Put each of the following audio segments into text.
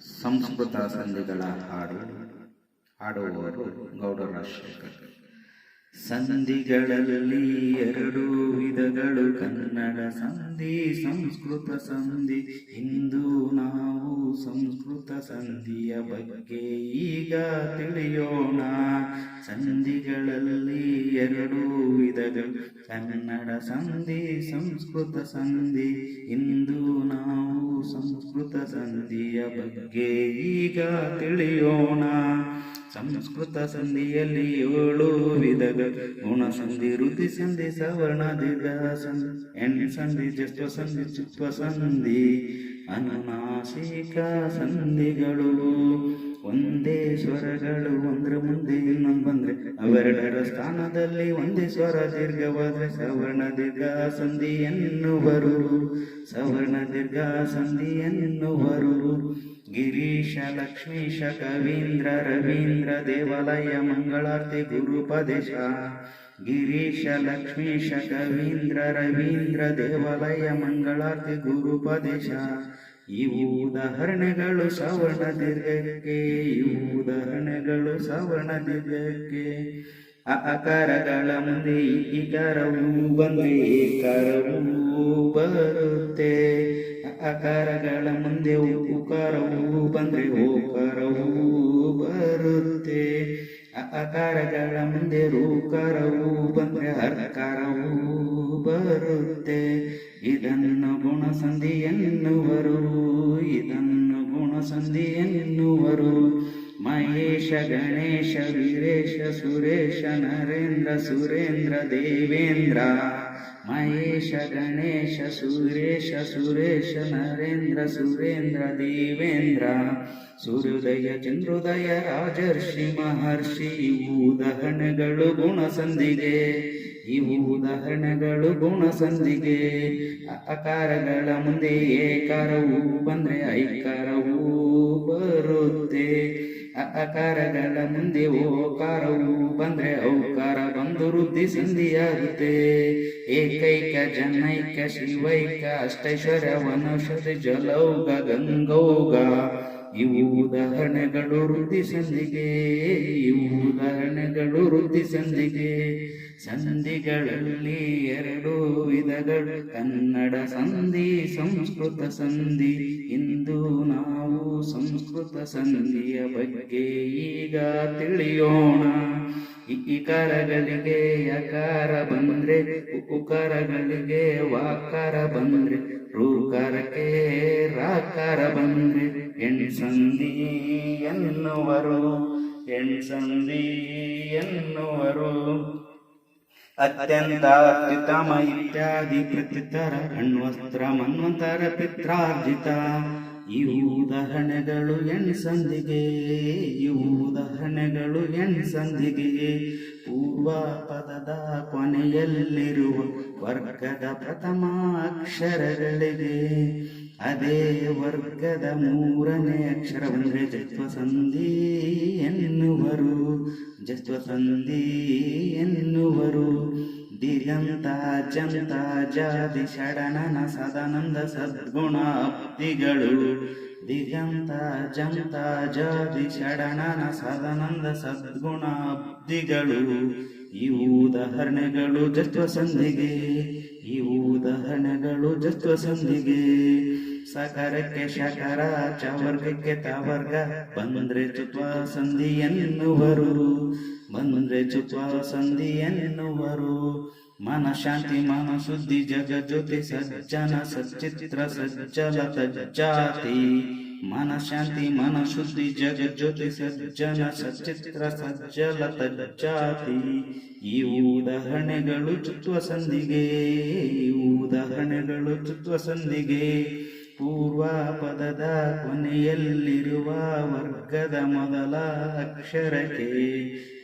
ಸಂಸ್ಕೃತ ಸಂಧಿಗಳ ಹಾಡು ಹಾಡುವವರು ಗೌಡ ರಾಜಶೇಖರ್ ಸಂಧಿಗಳಲ್ಲಿ ಎರಡು ವಿಧಗಳು ಕನ್ನಡ ಸಂಧಿ, ಸಂಸ್ಕೃತ ಸಂಧಿ ಇಂದು ನಾವು ಸಂಸ್ಕೃತ ಸಂಧಿಯ ಬಗ್ಗೆ ಈಗ ತಿಳಿಯೋಣ. ಸಂಧಿಗಳಲ್ಲಿ ಎರಡು ವಿಧಗಳು ಕನ್ನಡ ಸಂಧಿ, ಸಂಸ್ಕೃತ ಸಂಧಿ ಇಂದು ನಾವು ಸಂಸ್ಕೃತ ಸಂಧಿಯ ಬಗ್ಗೆ ಈಗ ತಿಳಿಯೋಣ. ಸಂಸ್ಕೃತ ಸಂಧಿಯಲ್ಲಿ ಏಳು ವಿಧಗ ಗುಣ ಸಂಧಿ ಋತಿ ಸಂಧಿ, ಸವರ್ಣ, ದೀರ್ಘ ಸಂಧಿ, ಎಣ್ ಸಂಧಿ ಜಸ್ವ ಸಂಧಿ ಚುತ್ವ ಸಂಧಿ, ಅನುನಾಸಿಕ ಸಂಧಿಗಳು. ಒಂದೇ ಸ್ವರಗಳು ಒಂದ್ರ ಮುಂದೆ ಇನ್ನೊಂದು ಬಂದ್ರೆ. ಅವೆರಡರ ಸ್ಥಾನದಲ್ಲಿ ಒಂದೇ ಸ್ವರ ದೀರ್ಘವಾದ್ರೆ ಸವರ್ಣ ದೀರ್ಘ ಸಂಧಿ ಎನ್ನುವರು. ಸವರ್ಣ ದೀರ್ಘ ಸಂಧಿ ಎನ್ನುವರು. ಗಿರೀಶ ಲಕ್ಷ್ಮೀಶ ಕವೀಂದ್ರ, ರವೀಂದ್ರ, ದೇವಾಲಯ, ಮಂಗಳಾರತಿ, ಗುರುಪದೇಶ. ಗಿರೀಶ ಲಕ್ಷ್ಮೀಶ ಕವೀಂದ್ರ, ರವೀಂದ್ರ, ದೇವಾಲಯ, ಮಂಗಳಾರತಿ, ಗುರುಪದೇಶ. ಇವು ಉದಾಹರಣೆಗಳು ಸವರ್ಣ ದೀರ್ಘಕ್ಕೆ ಇವು ಉದಾಹರಣೆಗಳು ಸವರ್ಣ ದೀರ್ಘಕ್ಕೆ. ಅಕಾರಗಳ ಮುಂದೆ ಇಕಾರವು ಬಂದ್ರೆ ಏಕಾರವು ಬರುತ್ತೆ. ಅಕಾರಗಳ ಮುಂದೆ ಉಕಾರವು ಬಂದ್ರೆ ಓಕಾರವು ಬರುತ್ತೆ. ಅಕಾರಗಳ ಮುಂದೆ ಋಕಾರವು ಬಂದ್ರೆ ಹರ್ಕಾರವು ಬರುತ್ತೆ. ಇದನ್ನು ಗುಣಸಂಧಿ ಎನ್ನುವರು. ಎನ್ನುವರು. ಮಹೇಶ, ಗಣೇಶ, ವೀರೇಶ, ಸುರೇಶ, ನರೇಂದ್ರ, ಸುರೇಂದ್ರ, ದೇವೇಂದ್ರ. ಮಹೇಶ, ಗಣೇಶ ಸುರೇಶ ಸುರೇಶ, ನರೇಂದ್ರ, ಸುರೇಂದ್ರ, ದೇವೇಂದ್ರ. ಸೂರ್ಯೋದಯ, ಚಂದ್ರೋದಯ, ರಾಜರ್ಷಿ, ಮಹರ್ಷಿ ಇವು ಗುಣ ಗುಣಸಂಧಿಗೆ. ಇವು ಉದಾಹರಣೆಗಳು ಗುಣ ಸಂಧಿಗೆ ಅಕಾರಗಳ ಮುಂದೆ ಏಕಾರವು ಬಂದ್ರೆ ಐಕಾರವು ಬರುತ್ತೆ. ಅಕಾರಗಳ ಮುಂದೆ ಓಕಾರವು ಬಂದ್ರೆ ಔಕಾರ ಬಂದು ವೃದ್ಧಿ ಸಂಧಿಯಾಗುತ್ತೆ. ಏಕೈಕ ಜನೈಕ ಶಿವೈಕ ಅಷ್ಟೈಶ್ವರ್ಯ ವನೌಷಧಿ ಜಲೌಗ ಗಂಗೌಗ. ಇವು ಉದಾಹರಣೆಗಳು ವೃದ್ಧಿ ಸಂಧಿಗೆ ಇವು ಉದಾಹರಣೆಗಳು ವೃದ್ಧಿ ಸಂಧಿಗೆ. ಸಂಧಿಗಳಲ್ಲಿ ಎರಡು ವಿಧಗಳು, ಕನ್ನಡ ಸಂಧಿ, ಸಂಸ್ಕೃತ ಸಂಧಿ. ಇಂದು ನಾವು ಸಂಸ್ಕೃತ ಸಂಧಿಯ ಬಗ್ಗೆ ಈಗ ತಿಳಿಯೋಣ. ಇಕಾರಗಳಿಗೆ ಯಕಾರ ಬಂದ್ರೆ ಉಕಾರಗಳಿಗೆ ವಾಕಾರ ಬಂದ್ರೆ ಋಕಾರಕ್ಕೆ ರಾಕಾರ ಬಂದ್ರೆ ಎಣಿಸಂದಿ ಎನ್ನುವರು ಎಣಿಸಂದಿ ಎನ್ನುವರು. ಅತ್ಯಂತ ಅತ್ಯುತ್ತಮ ಇತ್ಯಾದಿ ಪ್ರತ್ಯುತ್ತರ ಅಣ್ವಸ್ತ್ರ ಮನ್ವಂತರ ಪಿತ್ರಾರ್ಜಿತ. ಇವು ಉದಾಹರಣೆಗಳು ಸಂಧಿಗೆ ಇವು ಉದಾಹರಣೆಗಳು ಸಂಧಿಗೆ. ಪೂರ್ವ ಪದದ ಕೊನೆಯಲ್ಲಿರುವ ವರ್ಗದ ಪ್ರಥಮ ಅಕ್ಷರಗಳಿಗೆ ಅದೇ ವರ್ಗದ ಮೂರನೇ ಅಕ್ಷರವೆಂದರೆ ಜತ್ವ ಸಂಧಿ ಎನ್ನುವರು. ಜತ್ವ ಸಂಧಿ ಎನ್ನುವರು. ದಿಗಂತ ಜಂತ ಜಾತಿ ಷಡನನ ಸದಾನಂದ ಸದ್ಗುಣ ಅಪ್ತಿಗಳು ದಿಗಂತ ಜಂತ ಜಾತಿ ಷಡನನ ಸದಾನಂದ ಸದ್ಗುಣ ಅಬ್ದಿಗಳು ಇವು ಉದಾಹರಣೆಗಳು ಜತ್ವ ಸಂಧಿಗೆ ಇವು ಉದಾಹರಣೆಗಳು ಜತ್ವ ಸಂಧಿಗೆ. ಸಕರಕ್ಕೆ ಶಕರ, ಚವರ್ಗಕ್ಕೆ ತವರ್ಗ, ಬಂದ್ರೆ ಚುತ್ವ ಸಂಧಿ ಎನ್ನುವರು. ಬಂದ್ರೆ ಮನ ಸಂಧಿ ಎನ್ನುವರು ಮನಶಾಂತಿ ಜಗ ಜ್ಯೋತಿ ಸಜ್ಜನ, ಸಚ್ಚಿತ್ರ ಸಜ್ಜಲ ತಜ್ಜಾತಿ. ಮನಶಾಂತಿ ಜಗ ಜ್ಯೋತಿ ಸಜ್ಜನ, ಸಚ್ಚಿತ್ರ, ಸಜ್ಜಲ, ತಜ್ಜಾತಿ. ಈ ಉದಾಹರಣೆಗಳು ಚುತ್ವ ಸಂಧಿಗೆ, ಈ ಉದಾಹರಣೆಗಳು ಚುತ್ವ ಸಂಧಿಗೆ. ಪೂರ್ವ ಪದದ ಕೊನೆಯಲ್ಲಿರುವ ವರ್ಗದ ಮೊದಲ ಅಕ್ಷರಕ್ಕೆ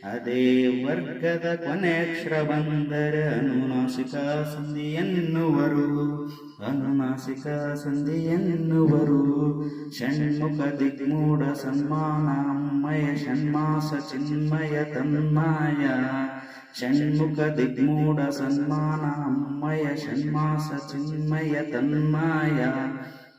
ಅದೇ ವರ್ಗದ ಕೊನೆ ಅಕ್ಷರ ಬಂದರೆ ಅನುನಾಸಿಕ ಸಂಧಿ ಎನ್ನುವರು ಅನುನಾಸಿಕ ಸಂಧಿ ಎನ್ನುವರು ಷಣ್ಮುಖ ದಿಗ್ಮೂಢ ಸನ್ಮಾನ ಅಮ್ಮಯ ಷಣ್ಮಾಸ ಚಿನ್ಮಯ ತನ್ಮಾಯ ಷಣ್ಮುಖ ದಿಗ್ಮೂಢ ಸನ್ಮಾನ ಅಮ್ಮಯ ಷಣ್ಮಾಸ ಚಿನ್ಮಯ ತನ್ಮಾಯ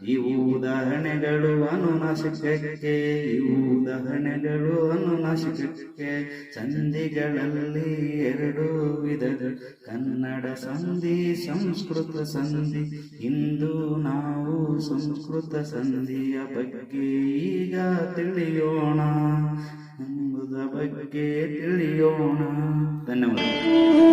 ಇವು ಉದಾಹರಣೆಗಳು ಅನುನಾಶಕಕ್ಕೆ, ಇವು ಉದಾಹರಣೆಗಳು ಅನುನಾಶಕಕ್ಕೆ. ಸಂಧಿಗಳಲ್ಲಿ ಎರಡು ವಿಧಗಳು ಕನ್ನಡ ಸಂಧಿ, ಸಂಸ್ಕೃತ ಸಂಧಿ. ಇಂದು ನಾವು ಸಂಸ್ಕೃತ ಸಂಧಿಯ ಬಗ್ಗೆ ಈಗ ತಿಳಿಯೋಣ. ಎಂಬುದ ಬಗ್ಗೆ ತಿಳಿಯೋಣ. ಧನ್ಯವಾದ